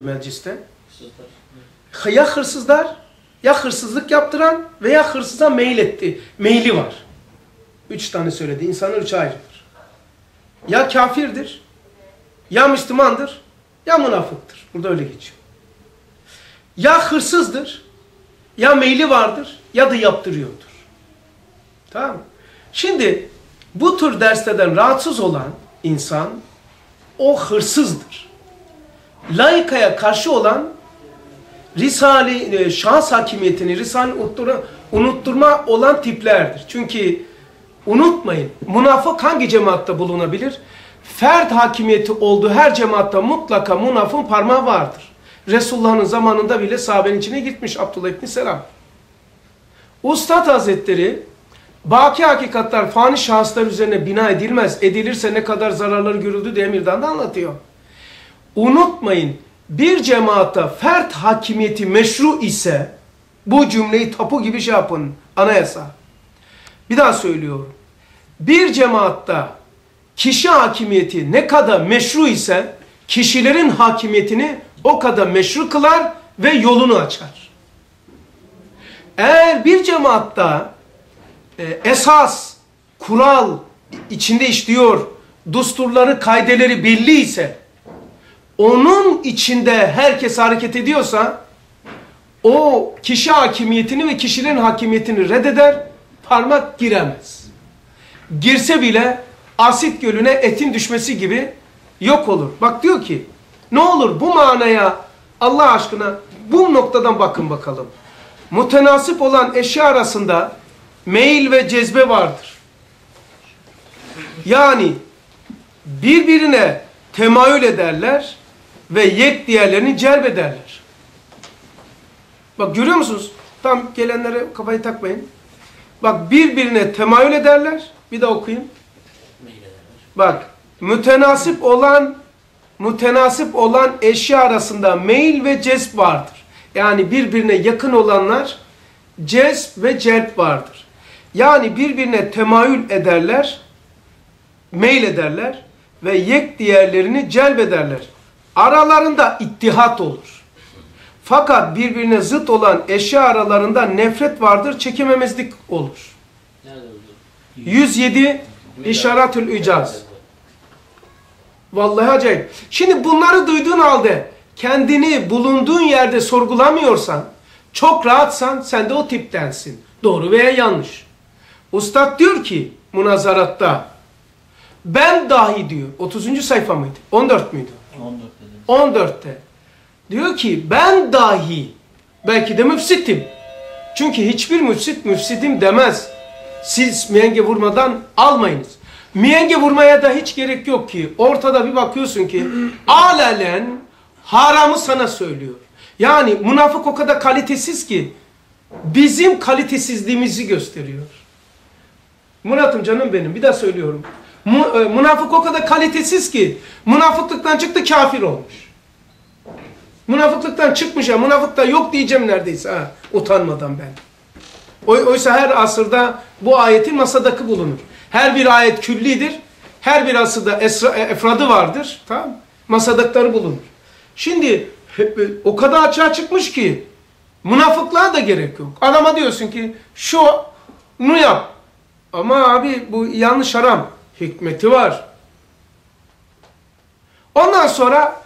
mecliste. Ya hırsızlar, ya hırsızlık yaptıran veya hırsıza mail etti. Maili var. Üç tane söyledi. İnsanlar üçe ayrılır. Ya kafirdir, ya Müslümandır, ya münafıktır. Burada öyle geçiyor. Ya hırsızdır, ya maili vardır, ya da yaptırıyordur. Tamam mı? Şimdi bu tür derslerden rahatsız olan insan o hırsızdır. Laikaya karşı olan Risale e, şahıs hakimiyetini, Risale unutturma, olan tiplerdir. Çünkü unutmayın, münafık hangi cemaatte bulunabilir? Fert hakimiyeti olduğu her cemaatte mutlaka münafın parmağı vardır. Resulullah'ın zamanında bile sahabenin içine gitmiş Abdullah İbni Selam. Ustad Hazretleri baki hakikatler fani şahıslar üzerine bina edilmez. Edilirse ne kadar zararları görüldü diye Emir'den de anlatıyor. Unutmayın bir cemaatta fert hakimiyeti meşru ise bu cümleyi tapu gibi şey yapın anayasa. Bir daha söylüyorum. Bir cemaatta kişi hakimiyeti ne kadar meşru ise kişilerin hakimiyetini o kadar meşru kılar ve yolunu açar. Eğer bir cemaatta e, esas, kural içinde işliyor, dusturları, kaideleri belli ise onun içinde herkes hareket ediyorsa o kişi hakimiyetini ve kişilerin hakimiyetini reddeder, parmak giremez. Girse bile asit gölüne etin düşmesi gibi yok olur. Bak diyor ki ne olur bu manaya Allah aşkına bu noktadan bakın bakalım. Mutenasip olan eşya arasında meyil ve cezbe vardır. Yani birbirine temayül ederler ve yek diğerlerini celbederler. Bak görüyor musunuz? Tam gelenlere kafayı takmayın. Bak birbirine temayül ederler. Bir de okuyun. Bak mütenasip olan mütenasip olan eşya arasında meyil ve cezb vardır. Yani birbirine yakın olanlar cezb ve celp vardır. Yani birbirine temayül ederler, meyil ederler ve yek diğerlerini celbederler. Aralarında ittihat olur. Fakat birbirine zıt olan eşya aralarında nefret vardır, çekememezlik olur. 107 İşaretül İcaz. Vallahi acayip. Şimdi bunları duyduğun halde kendini bulunduğun yerde sorgulamıyorsan, çok rahatsan sen de o tiptensin. Doğru veya yanlış. Ustad diyor ki münazaratta ben dahi diyor 30. sayfa mıydı? 14 müydü? 14'te. 14'te. Diyor ki ben dahi belki de müfsitim. Çünkü hiçbir müfsit müfsidim demez. Siz miyenge vurmadan almayınız. Miyenge vurmaya da hiç gerek yok ki. Ortada bir bakıyorsun ki alelen haramı sana söylüyor. Yani münafık o kadar kalitesiz ki bizim kalitesizliğimizi gösteriyor. Murat'ım canım benim bir daha söylüyorum. Münafık o kadar kalitesiz ki münafıklıktan çıktı kafir olmuş. Münafıklıktan çıkmış ya münafıkta yok diyeceğim neredeyse ha utanmadan ben. Oysa her asırda bu ayetin masadaki bulunur. Her bir ayet küllidir. Her bir asırda esra, e, efradı vardır. Tamam Masadakları bulunur. Şimdi o kadar açığa çıkmış ki münafıklığa da gerek yok. Adama diyorsun ki şu nu yap. Ama abi bu yanlış haram. Hikmeti var. Ondan sonra